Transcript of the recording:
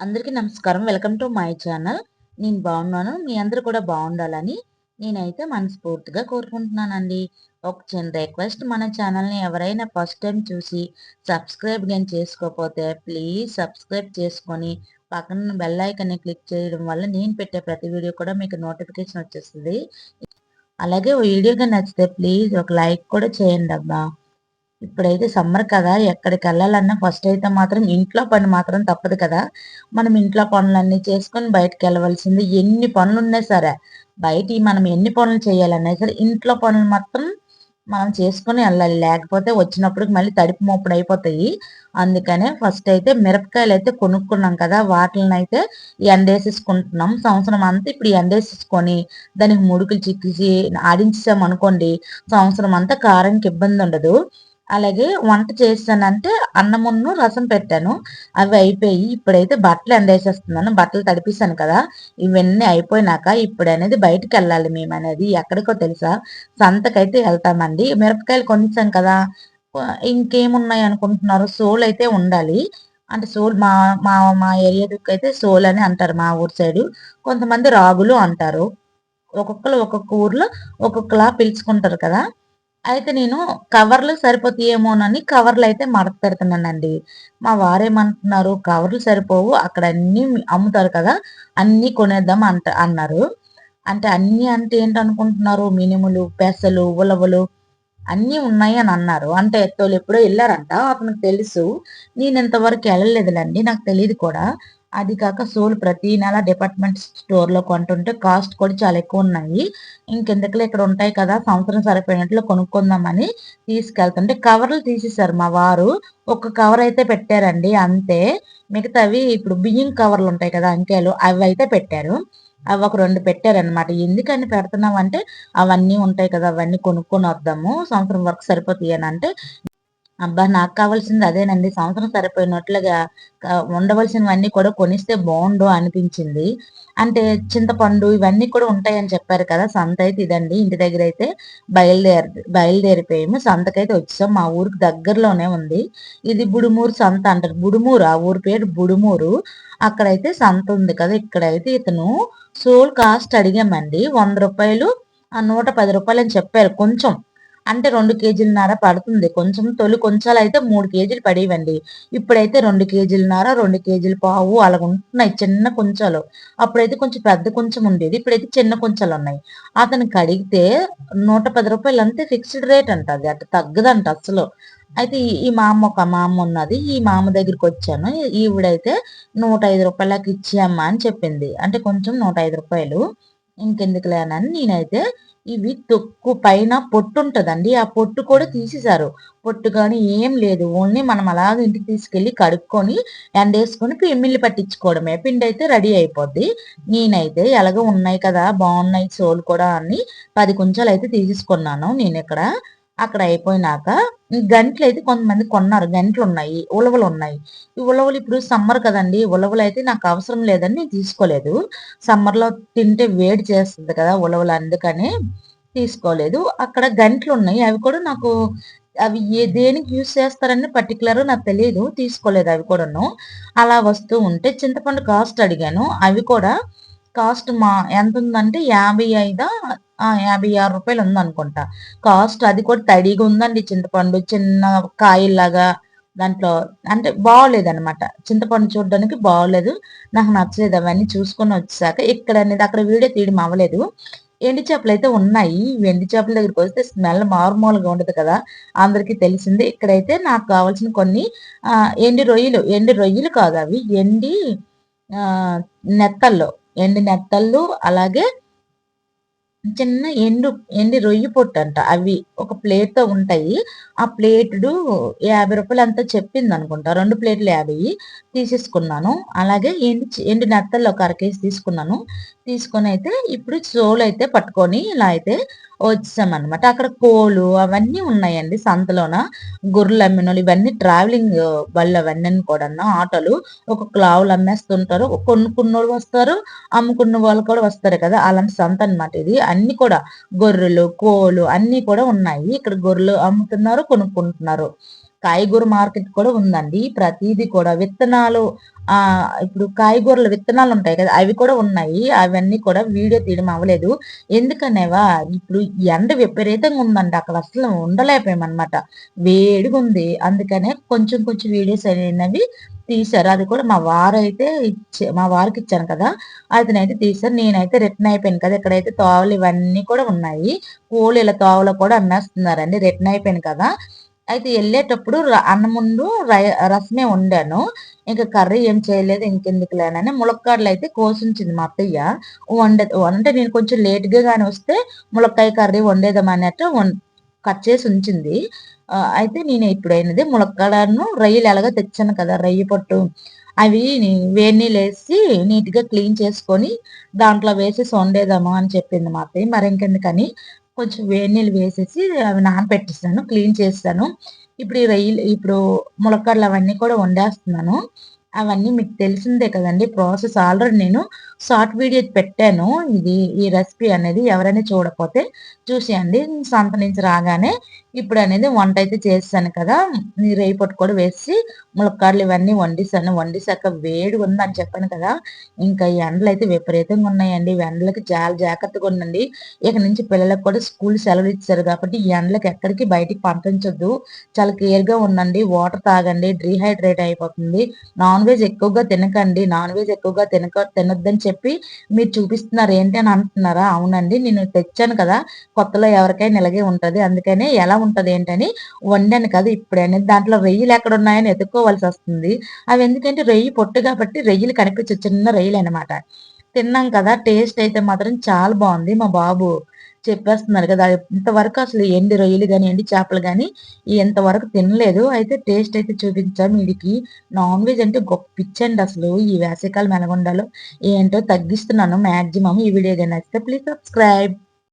అందరికీ నమస్కారం. Welcome to my channel. నేను బాగున్నాను. మీ అందరూ కూడా బాగుండాలని నేనైతే మనస్ఫూర్తిగా కోరుకుంటున్నానండి. ఒక చిన్న రిక్వెస్ట్ మన ఛానల్ని ఎవరైనా ఫస్ట్ టైం చూసి సబ్స్క్రైబ్ కానీ చేసుకోకపోతే ప్లీజ్ సబ్స్క్రైబ్ చేసుకొని పక్కన బెల్ ఐకన్ని క్లిక్ చేయడం వల్ల నేను పెట్టే ప్రతి వీడియో కూడా మీకు నోటిఫికేషన్ వచ్చేస్తుంది. అలాగే వీడియోగా నచ్చితే ప్లీజ్ ఒక లైక్ కూడా చేయండి అబ్బా. ఇప్పుడైతే సమ్మర్ కదా ఎక్కడికి వెళ్ళాలన్నా ఫస్ట్ అయితే మాత్రం ఇంట్లో పని మాత్రం తప్పదు కదా. మనం ఇంట్లో పనులన్నీ చేసుకొని బయటకు వెళ్ళవలసింది ఎన్ని పనులు ఉన్నా సరే బయట మనం ఎన్ని పనులు చేయాలన్నా సరే ఇంట్లో పనులు మాత్రం మనం చేసుకుని వెళ్ళాలి. లేకపోతే వచ్చినప్పటికి మళ్ళీ తడిపి మోపుడు అయిపోతాయి. అందుకనే ఫస్ట్ అయితే మిరపకాయలు అయితే కొనుక్కున్నాం కదా వాటిని అయితే ఎండేసేసుకుంటున్నాం. సంవత్సరం అంతా ఇప్పుడు ఎండేసేసుకొని దానికి ముడుకులు చిక్కిసి ఆడించాం అనుకోండి సంవత్సరం అంతా కారానికి ఇబ్బంది ఉండదు. అలాగే వంట చేస్తానంటే అన్నమును రసం పెట్టాను. అవి అయిపోయి ఇప్పుడైతే బట్టలు ఎండేసేస్తున్నాను. బట్టలు తడిపిస్తాను కదా. ఇవన్నీ అయిపోయినాక ఇప్పుడు అనేది బయటకు వెళ్ళాలి మేము అనేది ఎక్కడికో తెలుసా? సంతకైతే వెళ్తామండి. మిరపకాయలు కొనిచ్చాం కదా. ఇంకేమున్నాయి అనుకుంటున్నారు? సోల్ అయితే ఉండాలి. అంటే సోల్ మా మా మా ఏరియాకి అయితే సోల్ అని అంటారు మా ఊరు సైడు. కొంతమంది రాగులు అంటారు. ఒక్కొక్కరు ఒక్కొక్క ఊర్లో ఒక్కొక్కలా పిలుచుకుంటారు కదా. అయితే నేను కవర్లు సరిపోతాయేమోనని కవర్లు అయితే మడత పెడుతున్నానండి మా వారేమంటున్నారు కవర్లు సరిపోవు అక్కడ అన్ని అమ్ముతారు కదా అన్ని కొనేద్దాం అంట అన్నారు. అంటే అన్ని అంటే ఏంటనుకుంటున్నారు? మినుములు పెసలు ఉలవలు అన్నీ ఉన్నాయి అని అన్నారు అంటే ఎత్తోళ్ళు ఎప్పుడో వెళ్ళారంట అతనికి తెలుసు. నేను ఇంతవరకు వెళ్ళలేదులేండి నాకు తెలియదు కూడా. అది కాక సోల్ ప్రతి నెల డిపార్ట్మెంట్ స్టోర్లో కొంటుంటే కాస్ట్ కూడా చాలా ఎక్కువ ఉన్నాయి. ఇంకెందుకులో ఇక్కడ ఉంటాయి కదా? సంవత్సరం సరిపోయినట్లు కొనుక్కుందామని తీసుకెళ్తుంటే కవర్లు తీసేశారు మా వారు. ఒక కవర్ అయితే పెట్టారండి అంతే. మిగతావి ఇప్పుడు బియ్యం కవర్లు ఉంటాయి కదా అంకెలు అవి అయితే పెట్టారు. అవి ఒక రెండు పెట్టారనమాట ఎందుకని పెడుతున్నాం అంటే అవన్నీ ఉంటాయి కదా అవన్నీ కొనుక్కొని వద్దాము సంవత్సరం వరకు సరిపోతాయి అని అంటే అబ్బా నాకు కావాల్సింది అదేనండి సంవత్సరం సరిపోయినట్లుగా ఉండవలసినవన్నీ కూడా కొనిస్తే బాగుండు అనిపించింది. అంటే చింతపండు ఇవన్నీ కూడా ఉంటాయని చెప్పారు కదా సంత అయితే ఇదండి. ఇంటి దగ్గర అయితే బయలుదేరి బయలుదేరిపోయాము సంతకైతే వచ్చాం. మా ఊరికి దగ్గరలోనే ఉంది. ఇది బుడుమూరు సంత అంటారు. బుడుమూరు ఆ ఊరి పేరు బుడుమూరు. అక్కడైతే సంత ఉంది కదా ఇక్కడైతే ఇతను సోల్ కాస్ట్ అడిగామండి. వంద రూపాయలు ఆ నూట పది రూపాయలు అని చెప్పారు కొంచెం. అంటే రెండు కేజీలన్నర పడుతుంది. కొంచెం తొలి కొంచాలు అయితే మూడు కేజీలు పడేవండి. ఇప్పుడైతే రెండు కేజీలన్నర రెండు కేజీలు పావు అలా ఉంటున్నాయి. చిన్న కొంచాలు. అప్పుడైతే కొంచెం పెద్ద కొంచెం ఉండేది. ఇప్పుడైతే చిన్న కొంచాలు ఉన్నాయి అతనికి అడిగితే నూట పది రూపాయలు అంతే ఫిక్స్డ్ రేట్ అంట అది. అటు తగ్గదంట అసలు. అయితే ఈ మామ ఒక మామ ఉన్నది. ఈ మామ దగ్గరికి వచ్చాను. ఈవిడైతే నూట ఐదు రూపాయలకి ఇచ్చేయమ్మా అని చెప్పింది. అంటే కొంచెం నూట ఐదు రూపాయలు. ఇంకెందుకు లేనని నేనైతే ఇవి తొక్కు పైన పొట్టు ఉంటుందండి ఆ పొట్టు కూడా తీసేశారు. పొట్టు కానీ ఏం లేదు. ఓన్లీ మనం అలాగ ఇంటికి తీసుకెళ్ళి కడుక్కొని ఎండేసుకొని పిండి పట్టించుకోవడమే. పిండి అయితే రెడీ అయిపోద్ది. నేనైతే ఎలాగో ఉన్నాయి కదా బాగున్నాయి సోలు కూడా అని పది కొంచెలు అయితే తీసేసుకున్నాను నేను ఇక్కడ అక్కడ అయిపోయినాక ఈ గంటలు అయితే కొంతమంది కొన్నారు. గంటలు ఉన్నాయి ఉలవలు ఉన్నాయి ఈ ఉలవలు ఇప్పుడు సమ్మర్ కదండి. ఉలవలు అయితే నాకు అవసరం లేదని నేను తీసుకోలేదు. సమ్మర్లో తింటే వేడి చేస్తుంది కదా ఉలవలు అందుకని తీసుకోలేదు. అక్కడ గంటలు ఉన్నాయి అవి కూడా నాకు అవి ఏ దేనికి యూజ్ చేస్తారని పర్టికులర్ నాకు తెలియదు తీసుకోలేదు అవి కూడాను. అలా వస్తూ ఉంటే చింతపండు కాస్ట్ అడిగాను. అవి కూడా కాస్ట్ మా ఎంత ఉందంటే యాభై ఐదా యాభై ఆరు రూపాయలు ఉందనుకుంటా. కాస్ట్ అది కూడా తడిగా ఉందండి చింతపండు చిన్న కాయల్లాగా దాంట్లో. అంటే బాగోలేదనమాట చింతపండు చూడడానికి బాగోలేదు. నాకు నచ్చలేదు అవన్నీ చూసుకొని వచ్చాక ఇక్కడ అనేది అక్కడ వీడియో తీయడం అవ్వలేదు. ఎండి చేపలు అయితే ఉన్నాయి. ఎండి చేపల దగ్గరికి వస్తే స్మెల్ మారుమూలుగా ఉండదు కదా. అందరికీ తెలిసింది. ఇక్కడైతే నాకు కావాల్సిన కొన్ని ఎండి రొయ్యలు. ఎండి రొయ్యలు కాదు అవి. ఎండి నెత్తల్లో ఎండి నెత్తళ్ళు అలాగే చిన్న ఎండు ఎండి రొయ్యి పొట్టు అంట అవి ఒక ప్లేట్తో ఉంటాయి. ఆ ప్లేటుడు యాభై రూపాయలు అంతా చెప్పింది అనుకుంటా రెండు ప్లేట్లు యాభై తీసేసుకున్నాను. అలాగే ఎండి ఎండి నత్తల్లో ఒక అరకేసి తీసుకున్నాను. తీసుకొని అయితే ఇప్పుడు సోలు అయితే పట్టుకొని ఇలా అయితే వచ్చామన్నమాట. అక్కడ కోలు అవన్నీ ఉన్నాయండి సంతలోన? గొర్రెలు అమ్మినోళ్ళు ఇవన్నీ ట్రావెలింగ్ బళ్ళు అవన్నీ కూడా ఆటోలు. ఒక క్లావులు అమ్మేస్తుంటారు కొనుక్కున్నోళ్ళు వస్తారు అమ్ముకున్న వాళ్ళు కూడా వస్తారు కదా? అలాంటి సంత అనమాట ఇది. అన్ని కూడా గొర్రెలు కోలు అన్ని కూడా ఉన్నాయి. ఇక్కడ గొర్రెలు అమ్ముతున్నారు కొనుక్కుంటున్నారు. కాయగూర మార్కెట్ కూడా ఉందండి. ప్రతిదీ కూడా విత్తనాలు ఆ ఇప్పుడు కాయగూరల విత్తనాలు ఉంటాయి కదా అవి కూడా ఉన్నాయి. అవన్నీ కూడా వీడియో తీయడం అవ్వలేదు. ఎందుకనేవా ఇప్పుడు ఎండ విపరీతంగా ఉందండి. అక్కడ అసలు ఉండలేకపోయామన్నమాట. వేడిగా ఉంది. అందుకనే కొంచెం కొంచెం వీడియోస్ అనేవి తీశారు. అది కూడా మా వారు అయితే ఇచ్చే మా వారికి ఇచ్చాను కదా అతనైతే తీశారు. నేనైతే రిటర్న్ అయిపోయాను కదా ఇక్కడైతే తోవలు ఇవన్నీ కూడా ఉన్నాయి. పూలు ఇలా తోవలు కూడా అమ్మేస్తున్నారండి. రిటర్న్ అయిపోయాను కదా. అయితే వెళ్ళేటప్పుడు అన్న ముందు రసమే వండాను. ఇంకా కర్రీ ఏం చేయలేదు ఇంకెందుకు లేనని ములక్కాడలు అయితే కోసించింది మా అత్తయ్య. వండే అంటే నేను కొంచెం లేట్గా కానీ వస్తే ములక్కాయ కర్రీ వండేదామన్నట్టు కట్ చేసి ఉంచింది. అయితే నేను ఇప్పుడైనది ములక్కాడను రొయ్యలు ఎలాగో తెచ్చాను కదా రొయ్య పొట్టు. అవి వేడి నీళ్ళు వేసి నీట్గా క్లీన్ చేసుకొని దాంట్లో వేసేసి వండేదాము అని చెప్పింది మా అత్తయ్య. మరి ఇంకెందుకని? కొంచెం వేడి నీళ్ళు వేసేసి అవి నానపెట్టిస్తాను క్లీన్ చేస్తాను. ఇప్పుడు ఈ రొయ్యలు ఇప్పుడు ములక్కాడలు అవన్నీ కూడా వండేస్తున్నాను. అవన్నీ మీకు తెలిసిందే కదండి. ప్రాసెస్ ఆల్రెడీ నేను షార్ట్ వీడియో పెట్టాను. ఇది ఈ రెసిపీ అనేది ఎవరైనా చూడకపోతే చూసేయండి. సంత నుంచి రాగానే ఇప్పుడు అనేది వంట అయితే చేస్తాను కదా. రేపటి కూడా వేసి ములక్కాడలు ఇవన్నీ వండిస్తాను. వండిసాక వేడి ఉందని చెప్పాను కదా. ఇంకా ఈ ఎండలు అయితే విపరీతంగా ఉన్నాయండి. ఈ ఎండలకి చాలా జాగ్రత్తగా ఉండండి. ఇక నుంచి పిల్లలకు కూడా స్కూల్ సెలవులు ఇచ్చారు కాబట్టి ఈ ఎండలకు ఎక్కడికి బయటికి పంపించొద్దు. చాలా కేర్గా ఉండండి. వాటర్ తాగండి. డీహైడ్రేట్ అయిపోతుంది. నాన్ వెజ్ ఎక్కువగా తినకండి. నాన్ వెజ్ ఎక్కువగా తినక తినొద్దని చెప్పి మీరు చూపిస్తున్నారు. ఏంటి అని అంటున్నారా? అవునండి నేను తెచ్చాను కదా. కొత్తలో ఎవరికైనా ఇలాగే ఉంటుంది. అందుకనే ఎలా ఉంటది ఏంటని వండాను కదా ఇప్పుడైనా దాంట్లో రొయ్యలు ఎక్కడ ఉన్నాయని ఎత్తుక్కోవాల్సి వస్తుంది. అవి ఎందుకంటే రొయ్యి పొట్టు కాబట్టి రొయ్యలు కనిపించే చిన్న రొయ్యలు అనమాట తిన్నాం కదా. టేస్ట్ అయితే మాత్రం చాలా బాగుంది మా బాబు. చెప్పేస్తున్నారు కదా ఇంతవరకు అసలు ఎండి రొయ్యలు కానీ ఎండి చేపలు కానీ ఇంతవరకు తినలేదు. అయితే టేస్ట్ అయితే చూపించాం వీడికి నాన్ వెజ్ అంటే గొప్ప పిచ్చండి అసలు ఈ వేసవికాలం ఎలాగుండాలో ఏంటో తగ్గిస్తున్నాను మాక్సిమం ఈ వీడియో కానీ నచ్చితే ప్లీజ్ సబ్స్క్రైబ్